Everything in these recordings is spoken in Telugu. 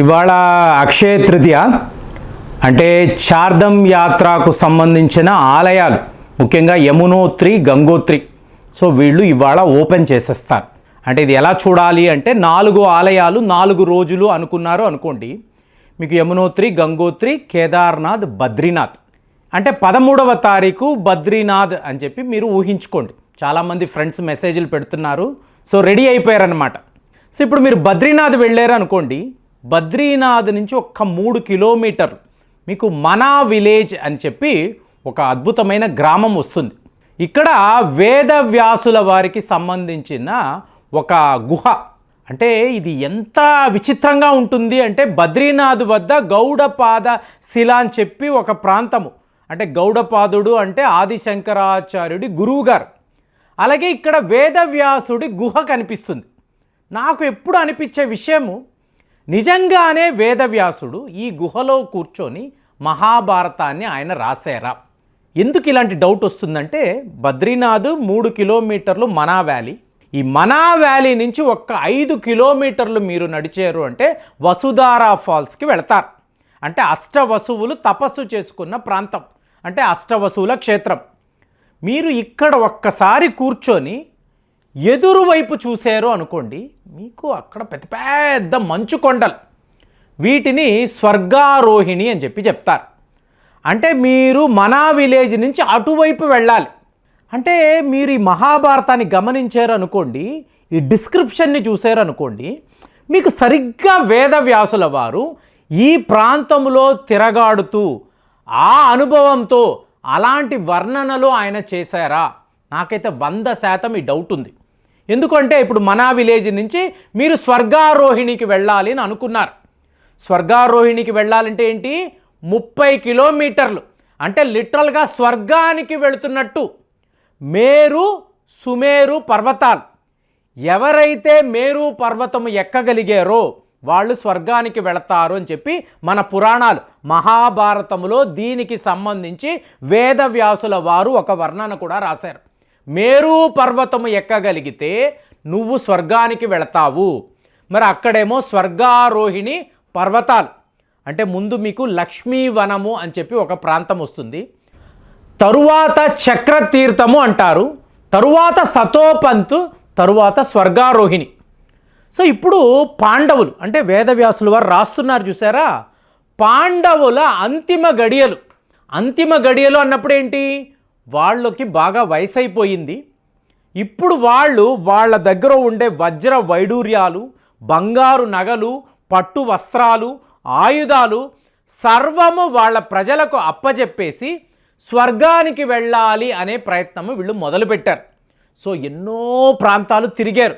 ఇవాళ అక్షయ తృతీయ అంటే చార్ధం యాత్రకు సంబంధించిన ఆలయాలు ముఖ్యంగా యమునోత్రి గంగోత్రి. సో వీళ్ళు ఇవాళ ఓపెన్ చేసేస్తారు. అంటే ఇది ఎలా చూడాలి అంటే నాలుగు ఆలయాలు నాలుగు రోజులు అనుకున్నారు అనుకోండి. మీకు యమునోత్రి గంగోత్రి కేదార్నాథ్ బద్రీనాథ్. అంటే పదమూడవ తారీఖు బద్రీనాథ్ అని చెప్పి మీరు ఊహించుకోండి. చాలామంది ఫ్రెండ్స్ మెసేజ్లు పెడుతున్నారు. సో రెడీ అయిపోయారనమాట సో ఇప్పుడు మీరు బద్రీనాథ్ వెళ్ళారు అనుకోండి బద్రీనాథ్ నుంచి ఒక్క మూడు కిలోమీటర్లు. మీకు మనా విలేజ్ అని చెప్పి ఒక అద్భుతమైన గ్రామం వస్తుంది. ఇక్కడ వేదవ్యాసుల వారికి సంబంధించిన ఒక గుహ. అంటే ఇది ఎంత విచిత్రంగా ఉంటుంది అంటే బద్రీనాథ్ వద్ద గౌడపాద శిల అని చెప్పి ఒక ప్రాంతము. అంటే గౌడపాదుడు అంటే ఆదిశంకరాచార్యుడి గురువుగారు. అలాగే ఇక్కడ వేదవ్యాసుడి గుహ కనిపిస్తుంది. నాకు ఎప్పుడు అనిపించే విషయము నిజంగానే వేదవ్యాసుడు ఈ గుహలో కూర్చొని మహాభారతాన్ని ఆయన రాశారా? ఎందుకు ఇలాంటి డౌట్ వస్తుందంటే బద్రీనాథ్ మూడు కిలోమీటర్లు మనా వ్యాలీ. ఈ మనా వ్యాలీ నుంచి ఒక్క ఐదు కిలోమీటర్లు మీరు నడిచారు అంటే వసుధారా ఫాల్స్కి వెళతారు. అంటే అష్టవసువులు తపస్సు చేసుకున్న ప్రాంతం. అంటే అష్టవసువుల క్షేత్రం. మీరు ఇక్కడ ఒక్కసారి కూర్చొని ఎదురు వైపు చూశారు అనుకోండి మీకు అక్కడ పెద్ద పెద్ద మంచు కొండలు. వీటిని స్వర్గారోహిణి అని చెప్పి చెప్తారు. అంటే మీరు మనా విలేజ్ నుంచి అటువైపు వెళ్ళాలి. అంటే మీరు ఈ మహాభారతాన్ని గమనించారు అనుకోండి ఈ డిస్క్రిప్షన్ని చూశారు అనుకోండి మీకు సరిగ్గా వేదవ్యాసుల వారు ఈ ప్రాంతంలో తిరగాడుతూ ఆ అనుభవంతో అలాంటి వర్ణనలు ఆయన చేశారా? నాకైతే వంద శాతం ఈ డౌట్ ఉంది. ఎందుకంటే ఇప్పుడు మనా విలేజ్ నుంచి మీరు స్వర్గారోహిణికి వెళ్ళాలి అని అనుకున్నారు. స్వర్గారోహిణికి వెళ్ళాలంటే ఏంటి? ముప్పై కిలోమీటర్లు. అంటే లిటరల్గా స్వర్గానికి వెళుతున్నట్టు. మేరు సుమేరు పర్వతాలు. ఎవరైతే మేరు పర్వతం ఎక్కగలిగారో వాళ్ళు స్వర్గానికి వెళతారు అని చెప్పి మన పురాణాలు. మహాభారతములో దీనికి సంబంధించి వేదవ్యాసుల వారు ఒక వర్ణన కూడా రాశారు. మేరు పర్వతము ఎక్కగలిగితే నువ్వు స్వర్గానికి వెళతావు. మరి అక్కడేమో స్వర్గారోహిణి పర్వతాలు. అంటే ముందు మీకు లక్ష్మీవనము అని చెప్పి ఒక ప్రాంతం వస్తుంది. తరువాత చక్రతీర్థము అంటారు. తరువాత సతోపంతు తరువాత స్వర్గారోహిణి. సో ఇప్పుడు పాండవులు అంటే వేదవ్యాసులు వారు రాస్తున్నారు చూసారా? పాండవుల అంతిమ గడియలు. అంతిమ గడియలు అన్నప్పుడు ఏంటి? వాళ్ళకి బాగా వయసు అయిపోయింది ఇప్పుడు వాళ్ళు వాళ్ళ దగ్గర ఉండే వజ్ర వైడూర్యాలు బంగారు నగలు పట్టు వస్త్రాలు ఆయుధాలు సర్వము వాళ్ళ ప్రజలకు అప్పజెప్పేసి స్వర్గానికి వెళ్ళాలి అనే ప్రయత్నము వీళ్ళు మొదలుపెట్టారు. సో ఎన్నో ప్రాంతాలు తిరిగారు.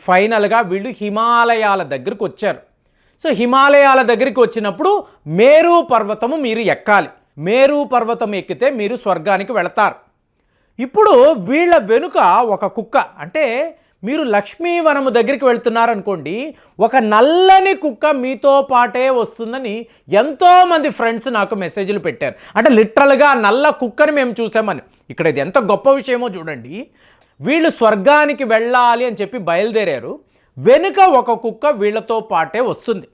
ఫైనల్గా వీళ్ళు హిమాలయాల దగ్గరికి వచ్చారు. సో హిమాలయాల దగ్గరికి వచ్చినప్పుడు మేరు పర్వతము మీరు ఎక్కాలి. మేరు పర్వతం ఎక్కితే మీరు స్వర్గానికి వెళతారు. ఇప్పుడు వీళ్ళ వెనుక ఒక కుక్క అంటే మీరు లక్ష్మీవనము దగ్గరికి వెళ్తున్నారనుకోండి ఒక నల్లని కుక్క మీతో పాటే వస్తుందని ఎంతోమంది ఫ్రెండ్స్ నాకు మెసేజ్లు పెట్టారు. అంటే లిటరల్గా నల్ల కుక్కని మేము చూసామని. ఇక్కడ ఇది ఎంత గొప్ప విషయమో చూడండి. వీళ్ళు స్వర్గానికి వెళ్ళాలి అని చెప్పి బయలుదేరారు. వెనుక ఒక కుక్క వీళ్ళతో పాటే వస్తుంది.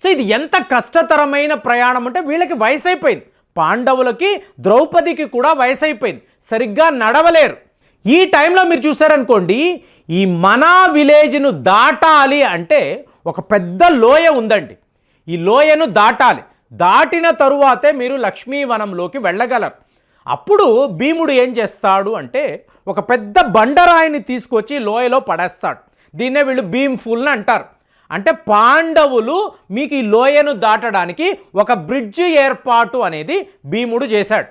సో ఇది ఎంత కష్టతరమైన ప్రయాణం అంటే వీళ్ళకి వయసు అయిపోయింది పాండవులకి ద్రౌపదికి కూడా వయసు అయిపోయింది సరిగ్గా నడవలేరు. ఈ టైంలో మీరు చూసారనుకోండి ఈ మనా విలేజ్ను దాటాలి అంటే ఒక పెద్ద లోయ ఉందండి. ఈ లోయను దాటాలి. దాటిన తరువాతే మీరు లక్ష్మీవనంలోకి వెళ్ళగలరు. అప్పుడు భీముడు ఏం చేస్తాడు అంటే ఒక పెద్ద బండరాయిని తీసుకొచ్చి లోయలో పడేస్తాడు. దీన్నే వీళ్ళు భీమ్ ఫుల్ని అంటారు. అంటే పాండవులు మీకు ఈ లోయను దాటడానికి ఒక బ్రిడ్జి ఏర్పాటు అనేది భీముడు చేశాడు.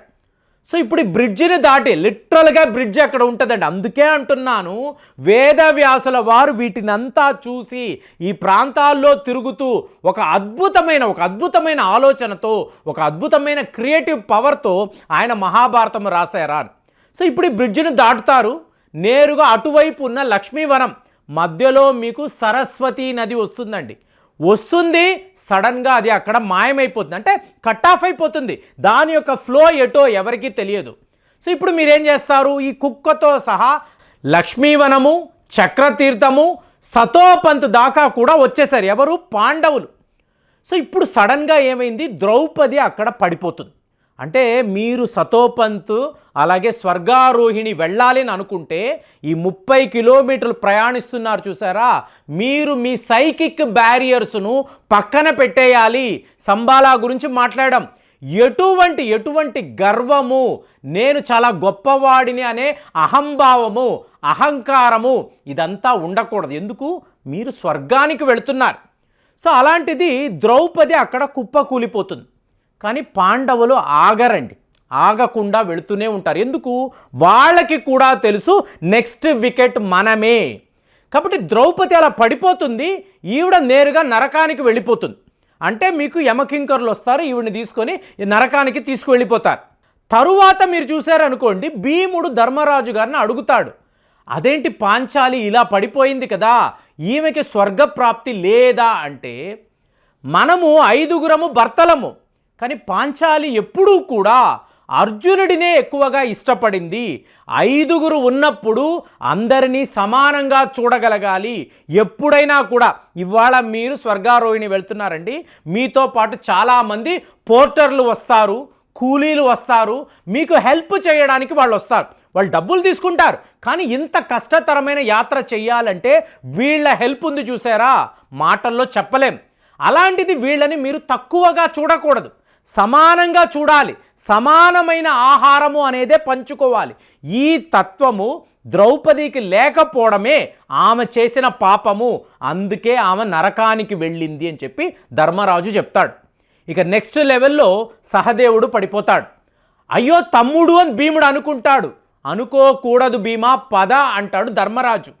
సో ఇప్పుడు ఈ బ్రిడ్జిని దాటి లిటరల్గా బ్రిడ్జ్ అక్కడ ఉంటుందండి. అందుకే అంటున్నాను వేదవ్యాసుల వారు వీటినంతా చూసి ఈ ప్రాంతాల్లో తిరుగుతూ ఒక అద్భుతమైన ఒక అద్భుతమైన ఆలోచనతో ఒక అద్భుతమైన క్రియేటివ్ పవర్తో ఆయన మహాభారతం రాశారా అని. సో ఇప్పుడు ఈ బ్రిడ్జిని దాటుతారు నేరుగా అటువైపు ఉన్న లక్ష్మీవనం. మధ్యలో మీకు సరస్వతి నది వస్తుందండి. వస్తుంది సడన్గా అది అక్కడ మాయమైపోతుంది. అంటే కట్ ఆఫ్ అయిపోతుంది. దాని యొక్క ఫ్లో ఎటో ఎవరికీ తెలియదు. సో ఇప్పుడు మీరేం చేస్తారు? ఈ కుక్కతో సహా లక్ష్మీవనము చక్రతీర్థము సతోపంత్ దాకా కూడా వచ్చేసారు. ఎవరు? పాండవులు. సో ఇప్పుడు సడన్గా ఏమైంది? ద్రౌపది అక్కడ పడిపోతుంది. అంటే మీరు సతోపంత్ అలాగే స్వర్గారోహిణి వెళ్ళాలి అని అనుకుంటే ఈ ముప్పై కిలోమీటర్లు ప్రయాణిస్తున్నారు చూసారా? మీరు మీ సైకిక్ బ్యారియర్స్ను పక్కన పెట్టేయాలి. సంబాలా గురించి మాట్లాడడం ఎటువంటి ఎటువంటి గర్వము? నేను చాలా గొప్పవాడిని అనే అహంభావము అహంకారము ఇదంతా ఉండకూడదు. ఎందుకు? మీరు స్వర్గానికి వెళుతున్నారు. సో అలాంటిది ద్రౌపది అక్కడ కుప్ప కూలిపోతుంది కానీ పాండవులు ఆగరండి. ఆగకుండా వెళుతూనే ఉంటారు. ఎందుకు? వాళ్ళకి కూడా తెలుసు నెక్స్ట్ వికెట్ మనమే. కాబట్టి ద్రౌపది అలా పడిపోతుంది ఈవిడ నేరుగా నరకానికి వెళ్ళిపోతుంది. అంటే మీకు యమకింకర్లు వస్తారు ఈవిడిని తీసుకొని నరకానికి తీసుకువెళ్ళిపోతారు. తరువాత మీరు చూశారనుకోండి భీముడు ధర్మరాజు గారిని అడుగుతాడు. అదేంటి పాంచాలి ఇలా పడిపోయింది కదా ఈమెకి స్వర్గప్రాప్తి లేదా? అంటే మనము ఐదుగురము భర్తలము. కానీ పాంచాలి ఎప్పుడూ కూడా అర్జునుడినే ఎక్కువగా ఇష్టపడింది. ఐదుగురు ఉన్నప్పుడు అందరినీ సమానంగా చూడగలగాలి. ఎప్పుడైనా కూడా. ఇవాళ మీరు స్వర్గారోహిణి వెళ్తున్నారండి. మీతో పాటు చాలామంది పోర్టర్లు వస్తారు కూలీలు వస్తారు. మీకు హెల్ప్ చేయడానికి వాళ్ళు వస్తారు. వాళ్ళు డబ్బులు తీసుకుంటారు. కానీ ఇంత కష్టతరమైన యాత్ర చేయాలంటే వీళ్ళ హెల్ప్ ఉంది చూసారా? మాటల్లో చెప్పలేం. అలాంటిది వీళ్ళని మీరు తక్కువగా చూడకూడదు. సమానంగా చూడాలి. సమానమైన ఆహారము అనేదే పంచుకోవాలి. ఈ తత్వము ద్రౌపదికి లేకపోవడమే ఆమె చేసిన పాపము. అందుకే ఆమె నరకానికి వెళ్ళింది అని చెప్పి ధర్మరాజు చెప్తాడు. ఇక నెక్స్ట్ లెవెల్లో సహదేవుడు పడిపోతాడు. అయ్యో తమ్ముడు అని భీముడు అనుకుంటాడు. అనుకోకూడదు భీమా పద అంటాడు ధర్మరాజు.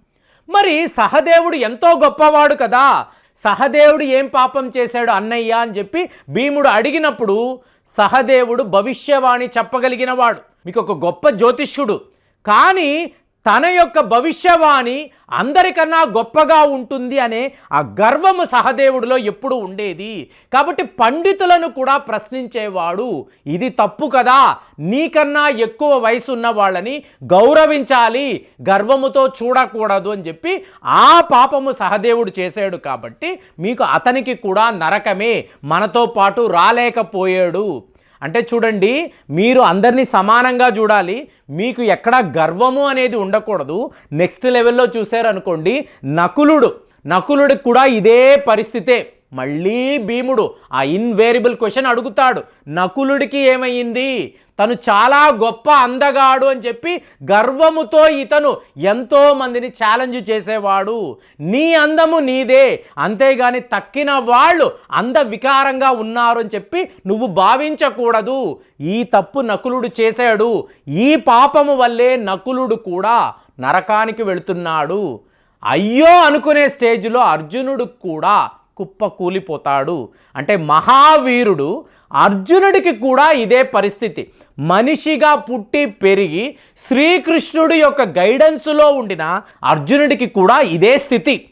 మరి సహదేవుడు ఎంతో గొప్పవాడు కదా. సహదేవుడు ఏం పాపం చేశాడు అన్నయ్య అని చెప్పి భీముడు అడిగినప్పుడు సహదేవుడు భవిష్యవాణి చెప్పగలిగినవాడు మీకు ఒక గొప్ప జ్యోతిష్యుడు. కానీ తన యొక్క భవిష్యవాణి అందరికన్నా గొప్పగా ఉంటుంది అనే ఆ గర్వము సహదేవుడిలో ఎప్పుడు ఉండేది. కాబట్టి పండితులను కూడా ప్రశ్నించేవాడు ఇది తప్పు కదా నీకన్నా ఎక్కువ వయసు ఉన్న వాళ్ళని గౌరవించాలి గర్వముతో చూడకూడదు అని చెప్పి ఆ పాపము సహదేవుడు చేశాడు కాబట్టి మీకు అతనికి కూడా నరకమే మనతో పాటు రాలేకపోయాడు. అంటే చూడండి మీరు అందరినీ సమానంగా చూడాలి. మీకు ఎక్కడా గర్వము అనేది ఉండకూడదు. నెక్స్ట్ లెవెల్లో చూశారనుకోండి నకులుడు నకులుడికి కూడా ఇదే పరిస్థితే. మళ్ళీ భీముడు ఆ ఇన్వేరియబుల్ క్వశ్చన్ అడుగుతాడు. నకులుడికి ఏమైంది తను చాలా గొప్ప అందగాడు అని చెప్పి గర్వముతో ఇతను ఎంతో మందిని ఛాలెంజ్ చేసేవాడు. నీ అందము నీదే. అంతేగాని తక్కిన వాళ్ళు అంద వికారంగా ఉన్నారు అని చెప్పి నువ్వు భావించకూడదు. ఈ తప్పు నకులుడు చేశాడు. ఈ పాపము వల్లే నకులుడు కూడా నరకానికి వెళుతున్నాడు. అయ్యో అనుకునే స్టేజ్లో అర్జునుడు కూడా కుప్ప కూలిపోతాడు. అంటే మహావీరుడు అర్జునుడికి కూడా ఇదే పరిస్థితి. మనిషిగా పుట్టి పెరిగి శ్రీకృష్ణుడి యొక్క గైడెన్స్లో ఉండిన అర్జునుడికి కూడా ఇదే స్థితి.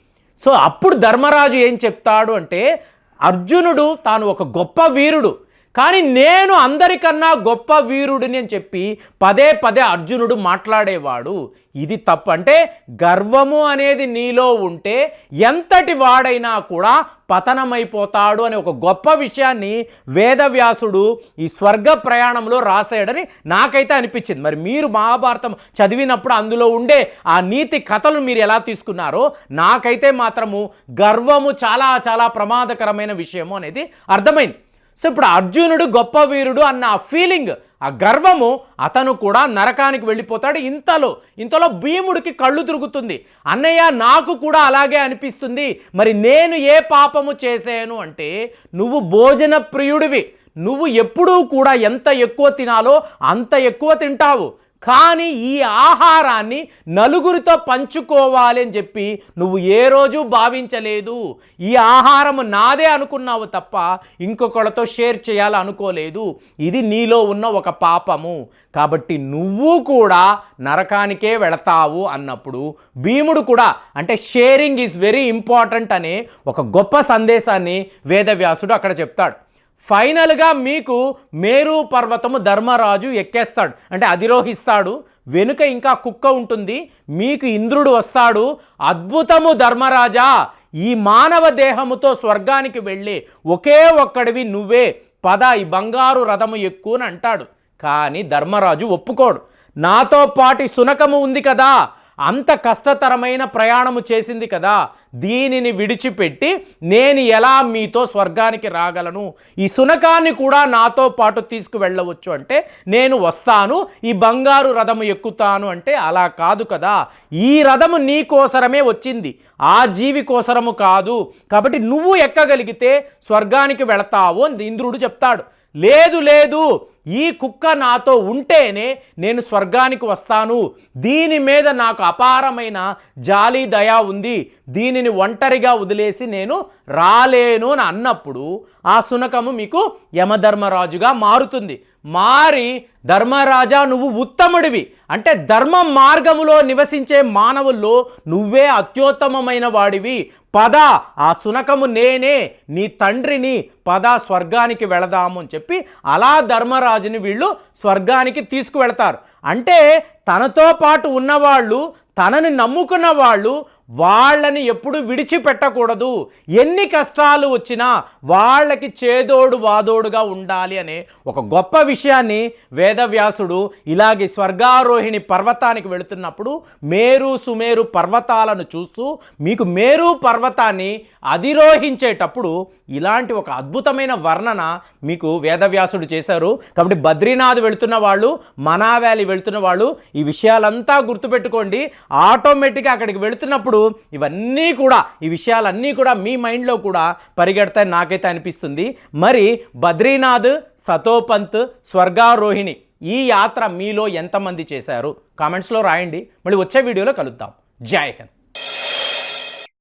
సో అప్పుడు ధర్మరాజు ఏం చెప్తాడు అంటే అర్జునుడు తాను ఒక గొప్ప వీరుడు. కానీ నేను అందరికన్నా గొప్ప వీరుడిని అని చెప్పి పదే పదే అర్జునుడు మాట్లాడేవాడు. ఇది తప్పు. అంటే గర్వము అనేది నీలో ఉంటే ఎంతటి వాడైనా కూడా పతనమైపోతాడు అనే ఒక గొప్ప విషయాన్ని వేదవ్యాసుడు ఈ స్వర్గ ప్రయాణంలో రాశాడని నాకైతే అనిపించింది. మరి మీరు మహాభారతం చదివినప్పుడు అందులో ఉండే ఆ నీతి కథలు మీరు ఎలా తీసుకున్నారో నాకైతే మాత్రము గర్వము చాలా చాలా ప్రమాదకరమైన విషయము అనేది అర్థమైంది. సో ఇప్పుడు అర్జునుడు గొప్ప వీరుడు అన్న ఆ ఫీలింగ్ ఆ గర్వము అతను కూడా నరకానికి వెళ్ళిపోతాడు. ఇంతలో ఇంతలో భీముడికి కళ్ళు తిరుగుతుంది. అన్నయ్య నాకు కూడా అలాగే అనిపిస్తుంది. మరి నేను ఏ పాపము చేశాను అంటే నువ్వు భోజన ప్రియుడివి. నువ్వు ఎప్పుడూ కూడా ఎంత ఎక్కువ తినాలో అంత ఎక్కువ తింటావు. కానీ ఈ ఆహారాన్ని నలుగురితో పంచుకోవాలి అని చెప్పి నువ్వు ఏ రోజు భావించలేదు. ఈ ఆహారం నాదే అనుకున్నావు తప్ప ఇంకొకళ్ళతో షేర్ చేయాలి అనుకోలేదు ఇది నీలో ఉన్న ఒక పాపము. కాబట్టి నువ్వు కూడా నరకానికే వెళతావు అన్నప్పుడు భీముడు కూడా అంటే షేరింగ్ ఈజ్ వెరీ ఇంపార్టెంట్ అనే ఒక గొప్ప సందేశాన్ని వేదవ్యాసుడు అక్కడ చెప్తాడు. ఫైనల్గా మీకు మేరు పర్వతము ధర్మరాజు ఎక్కేస్తాడు. అంటే అధిరోహిస్తాడు. వెనుక ఇంకా కుక్క ఉంటుంది. మీకు ఇంద్రుడు వస్తాడు. అద్భుతము ధర్మరాజా! ఈ మానవ దేహముతో స్వర్గానికి వెళ్ళి ఒకే ఒక్కడివి నువ్వే. పద ఈ బంగారు రథము ఎక్కువ అని అంటాడు. కానీ ధర్మరాజు ఒప్పుకోడు. నాతో పాటి సునకము ఉంది కదా! అంత కష్టతరమైన ప్రయాణము చేసింది కదా. దీనిని విడిచిపెట్టి నేను ఎలా మీతో స్వర్గానికి రాగలను? ఈ సునకాన్ని కూడా నాతో పాటు తీసుకువెళ్ళవచ్చు అంటే నేను వస్తాను ఈ బంగారు రథము ఎక్కుతాను అంటే అలా కాదు కదా. ఈ రథము నీ కోసరమే వచ్చింది. ఆ జీవి కోసరము కాదు. కాబట్టి నువ్వు ఎక్కగలిగితే స్వర్గానికి వెళతావు అని ఇంద్రుడు చెప్తాడు. లేదు లేదు ఈ కుక్క నాతో ఉంటేనే నేను స్వర్గానికి వస్తాను. దీని మీద నాకు అపారమైన జాలి దయ ఉంది. దీనిని ఒంటరిగా వదిలేసి నేను రాలేను అని అన్నప్పుడు ఆ సునకము మీకు యమధర్మరాజుగా మారుతుంది. మారి ధర్మరాజా నువ్వు ఉత్తముడివి. అంటే ధర్మ మార్గములో నివసించే మానవుల్లో నువ్వే అత్యుత్తమమైన వాడివి. పద ఆ సునకము నేనే నీ తండ్రిని పద స్వర్గానికి వెళదాము అని చెప్పి అలా ధర్మరాజుని వీళ్ళు స్వర్గానికి తీసుకువెళతారు. అంటే తనతో పాటు ఉన్నవాళ్ళు తనని నమ్ముకున్న వాళ్ళు వాళ్ళని ఎప్పుడు విడిచిపెట్టకూడదు. ఎన్ని కష్టాలు వచ్చినా వాళ్ళకి చేదోడు వాదోడుగా ఉండాలి అనే ఒక గొప్ప విషయాన్ని వేదవ్యాసుడు ఇలాగే స్వర్గారోహిణి పర్వతానికి వెళుతున్నప్పుడు మేరు సుమేరు పర్వతాలను చూస్తూ మీకు మేరు పర్వతాన్ని అధిరోహించేటప్పుడు ఇలాంటి ఒక అద్భుతమైన వర్ణన మీకు వేదవ్యాసుడు చేశారు. కాబట్టి బద్రీనాథ్ వెళుతున్న వాళ్ళు మనా వ్యాలీ వెళుతున్న వాళ్ళు ఈ విషయాలంతా గుర్తుపెట్టుకోండి. ఆటోమేటిక్గా అక్కడికి వెళుతున్నప్పుడు ఇవన్నీ కూడా ఈ విషయాలన్నీ కూడా మీ మైండ్లో కూడా పరిగెడతాయి నాకైతే అనిపిస్తుంది. మరి బద్రీనాథ్ సతోపంత్ స్వర్గారోహిణి ఈ యాత్ర మీలో ఎంతమంది చేశారు? కామెంట్స్లో రాయండి. మళ్ళీ వచ్చే వీడియోలో కలుద్దాం. జై హింద్.